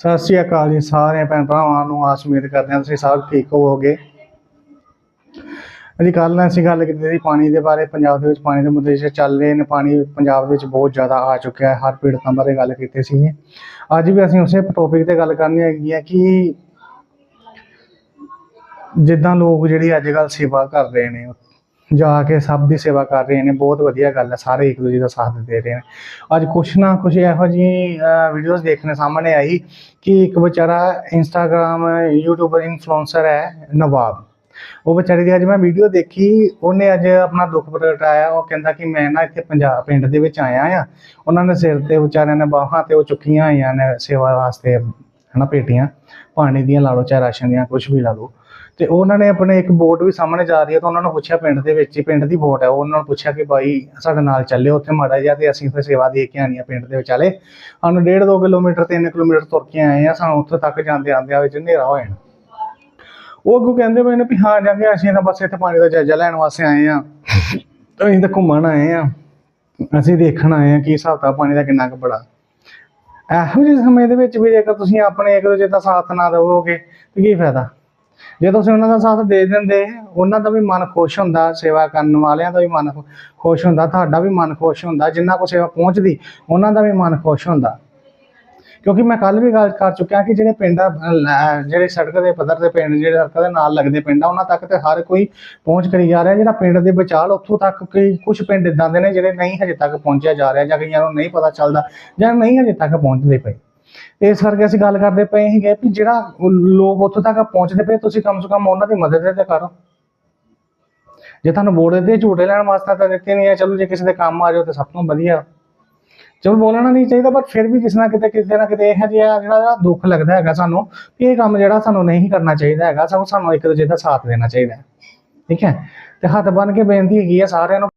ਸਤਿ ਸ਼੍ਰੀ ਅਕਾਲ ਜੀ ਸਾਰੇ ਭੈਣ ਭਰਾਵਾਂ ਨੂੰ, ਆਸ ਉਮੀਦ ਕਰਦੇ ਹਾਂ ਤੁਸੀਂ ਸਭ ਠੀਕ ਹੋਵੋਗੇ। ਅਜੀ ਕੱਲ੍ਹ ਅਸੀਂ ਗੱਲ ਕੀਤੀ ਸੀ ਪਾਣੀ ਦੇ ਬਾਰੇ, ਪੰਜਾਬ ਦੇ ਵਿੱਚ ਪਾਣੀ ਦੇ ਮੁੱਦੇ ਜਿਹੜੇ ਚੱਲ ਰਹੇ ਨੇ, ਪਾਣੀ ਪੰਜਾਬ ਵਿੱਚ ਬਹੁਤ ਜ਼ਿਆਦਾ ਆ ਚੁੱਕਿਆ ਹੈ, ਹਰ ਪੀੜਤਾਂ ਬਾਰੇ ਗੱਲ ਕੀਤੀ ਸੀ। ਅੱਜ ਵੀ ਅਸੀਂ ਉਸੇ ਟੌਪਿਕ ਤੇ ਗੱਲ ਕਰਨੀ ਹੈਗੀ ਹੈ ਕਿ ਜਿੱਦਾਂ ਲੋਕ ਜਿਹੜੀ ਅੱਜ ਕੱਲ੍ਹ ਸੇਵਾ ਕਰ ਰਹੇ ਨੇ ਜਾ ਕੇ ਸਭ ਦੀ ਸੇਵਾ ਕਰ ਰਹੇ ਨੇ, ਬਹੁਤ ਵਧੀਆ ਗੱਲ ਹੈ, ਸਾਰੇ ਇੱਕ ਦੂਜੇ ਦਾ ਸਾਥ ਦੇ ਰਹੇ ਨੇ। ਅੱਜ ਕੁਛ ਨਾ ਕੁਛ ਇਹੋ ਜਿਹੀ ਵੀਡੀਓਜ਼ ਦੇਖਣੇ ਸਾਹਮਣੇ ਆਈ ਕਿ ਇੱਕ ਵਿਚਾਰਾ ਇੰਸਟਾਗ੍ਰam ਯੂਟਿਊਬਰ ਇਨਫਲੂਐਂਸਰ ਹੈ ਨਵਾਬ। ਉਹ ਵਿਚਾਰੇ ਦੀ ਅੱਜ ਮੈਂ ਵੀਡੀਓ ਦੇਖੀ, ਉਹਨੇ ਅੱਜ ਆਪਣਾ ਦੁੱਖ ਪ੍ਰਗਟਾਇਆ ਉਹ ਕਹਿੰਦਾ ਕਿ ਮੈਂ ਨਾ ਇੱਥੇ ਪੰਜਾਬ ਪਿੰਡ ਦੇ ਵਿੱਚ ਆਇਆ ਆ ਉਹਨਾਂ ਨੇ ਸਿਰ ਤੇ ਵਿਚਾਰਿਆਂ ਨੇ ਬਾਹਾਂ ਤੇ ਉਹ ਚੁੱਕੀਆਂ ਹੋਈਆਂ ਨੇ ਸੇਵਾ ਵਾਸਤੇ, ਹਨਾ, ਪੇਟੀਆਂ, ਪਾਣੀ ਦੀਆਂ ਲਾ ਲਓ, ਚਾਹੇ ਰਾਸ਼ਨ ਦੀਆਂ ਕੁਝ ਵੀ ਲਾ ਲਓ। ਤੇ ਉਹਨਾਂ ਨੇ ਆਪਣੇ ਇੱਕ ਬੋਟ ਵੀ ਸਾਹਮਣੇ ਜਾ ਰਹੀ ਹੈ ਤਾਂ ਉਹਨਾਂ ਨੂੰ ਪੁੱਛਿਆ ਪਿੰਡ ਦੇ ਵਿੱਚ ਹੀ, ਪਿੰਡ ਦੀ ਬੋਟ ਹੈ ਉਹਨਾਂ ਨੂੰ ਪੁੱਛਿਆ ਕਿ ਬਾਈ ਸਾਡੇ ਨਾਲ ਚੱਲਿਓ ਉੱਥੇ ਮਾੜਾ ਜਿਹਾ ਤੇ ਅਸੀਂ ਉੱਥੇ ਸੇਵਾ ਦੇ ਕੇ ਆਣੀ ਆ ਪਿੰਡ ਦੇ ਵਿਚਾਲੇ। ਸਾਨੂੰ ਡੇਢ ਦੋ ਕਿਲੋਮੀਟਰ, ਤਿੰਨ ਕਿਲੋਮੀਟਰ ਤੁਰ ਕੇ ਆਏ ਆ, ਸਾਨੂੰ ਉੱਥੇ ਤੱਕ ਜਾਂਦੇ ਆਂਦਿਆਂ ਵਿੱਚ ਹਨੇਰਾ ਹੋ ਜਾਣਾ। ਉਹ ਅੱਗੋਂ ਕਹਿੰਦੇ ਪਏ ਨੇ ਵੀ ਹਾਂ, ਜਾ ਕੇ ਅਸੀਂ ਤਾਂ ਬਸ ਇੱਥੇ ਪਾਣੀ ਦਾ ਜਾਇਜ਼ਾ ਲੈਣ ਵਾਸਤੇ ਆਏ ਆ। ਅਸੀਂ ਤਾਂ ਘੁੰਮਣ ਆਏ ਆ। ਅਸੀਂ ਦੇਖਣ ਆਏ ਆ ਕਿ ਹਿਸਾਬ ਤਾਂ ਪਾਣੀ ਦਾ ਕਿੰਨਾ ਕੁ ਬੜਾ। ਇਹੋ ਜਿਹੇ ਸਮੇਂ ਦੇ ਵਿੱਚ ਵੀ ਜੇਕਰ ਤੁਸੀਂ ਆਪਣੇ ਇੱਕ ਦੂਜੇ ਦਾ ਸਾਥ ਨਾ ਦੇਵੋਗੇ, ਤੇ ਕੀ ਫਾਇਦਾ? ਜੇ ਤੁਸੀਂ ਉਹਨਾਂ ਦਾ ਸਾਥ ਦੇ ਦਿੰਦੇ, ਉਹਨਾਂ ਦਾ ਵੀ ਮਨ ਖੁਸ਼ ਹੁੰਦਾ ਸੇਵਾ ਕਰਨ ਵਾਲਿਆਂ ਦਾ ਵੀ ਮਨ ਖੁਸ਼ ਹੁੰਦਾ, ਤੁਹਾਡਾ ਵੀ ਮਨ ਖੁਸ਼ ਹੁੰਦਾ, ਜਿੰਨਾ ਕੋ ਸੇਵਾ ਪਹੁੰਚਦੀ, ਉਹਨਾਂ ਦਾ ਵੀ ਮਨ ਖੁਸ਼ ਹੁੰਦਾ। ਕਿਉਂਕਿ ਮੈਂ ਕੱਲ ਵੀ ਗੱਲ ਕਰ ਚੁੱਕਿਆ ਕਿ ਜਿਹੜੇ ਪਿੰਡ ਜਿਹੜੇ ਸੜਕ ਦੇ ਪੱਧਰ ਦੇ ਪਿੰਡ, ਜਿਹੜੇ ਸੜਕ ਦੇ ਨਾਲ ਲੱਗਦੇ ਪਿੰਡ ਆ, ਉਹਨਾਂ ਤੱਕ ਤੇ ਹਰ ਕੋਈ ਪਹੁੰਚ ਕਰੀ ਜਾ ਰਿਹਾ, ਜਿਹੜਾ ਪਿੰਡ ਦੇ ਵਿਚਾਲ ਉੱਥੋਂ ਤੱਕ ਕਈ ਕੁਝ ਪਿੰਡ ਇਦਾਂ ਦੇ ਨੇ ਜਿਹੜੇ ਨਹੀਂ ਹਜੇ ਤੱਕ ਪਹੁੰਚਿਆ ਜਾ ਰਿਹਾ ਜਾਂ ਕਈਆਂ ਨੂੰ ਨਹੀਂ ਪਤਾ ਚੱਲਦਾ ਜਾਂ ਨਹੀਂ ਹਜੇ ਤੱਕ ਪਹੁੰਚਦੇ ਪਏ। ਇਸ ਕਰਕੇ ਅਸੀਂ ਗੱਲ ਕਰਦੇ ਪਏ ਸੀਗੇ ਕਿ ਜਿਹੜਾ ਲੋਕ ਉੱਥੋਂ ਤੱਕ ਪਹੁੰਚਦੇ ਪਏ, ਤੁਸੀਂ ਕਮ ਸੇ ਕਮ ਉਹਨਾਂ ਦੀ ਮਦਦ ਤੇ ਕਰੋ। ਜੇ ਤੁਹਾਨੂੰ ਬੋੜੇ ਦੇ ਝੂਟੇ ਲੈਣ ਵਾਸਤੇ ਤਾਂ ਦਿੱਤੇ ਨਹੀਂ ਆ, ਚਲੋ ਜੇ ਕਿਸੇ ਦੇ ਕੰਮ ਆ ਜਾਓ ਤਾਂ ਸਭ ਤੋਂ ਵਧੀਆ। ਚਲੋ ਬੋਲਣਾ ਨਹੀਂ ਚਾਹੀਦਾ, ਪਰ ਫਿਰ ਵੀ ਕਿਸੇ ਨਾ ਕਿਤੇ ਕਿਸੇ ਨਾ ਕਿਤੇ ਇਹ ਜਿਹਾ ਜਿਹੜਾ ਦੁੱਖ ਲੱਗਦਾ ਹੈਗਾ ਸਾਨੂੰ ਕਿ ਇਹ ਕੰਮ ਜਿਹੜਾ ਸਾਨੂੰ ਨਹੀਂ ਕਰਨਾ ਚਾਹੀਦਾ ਹੈਗਾ ਸਾਨੂੰ ਸਾਨੂੰ ਇੱਕ ਦੂਜੇ ਦਾ ਸਾਥ ਦੇਣਾ ਚਾਹੀਦਾ ਠੀਕ ਹੈ? ਤੇ ਹੱਥ ਬੰਨ ਕੇ ਬੇਨਤੀ ਹੈਗੀ ਆ ਸਾਰਿਆਂ ਨੂੰ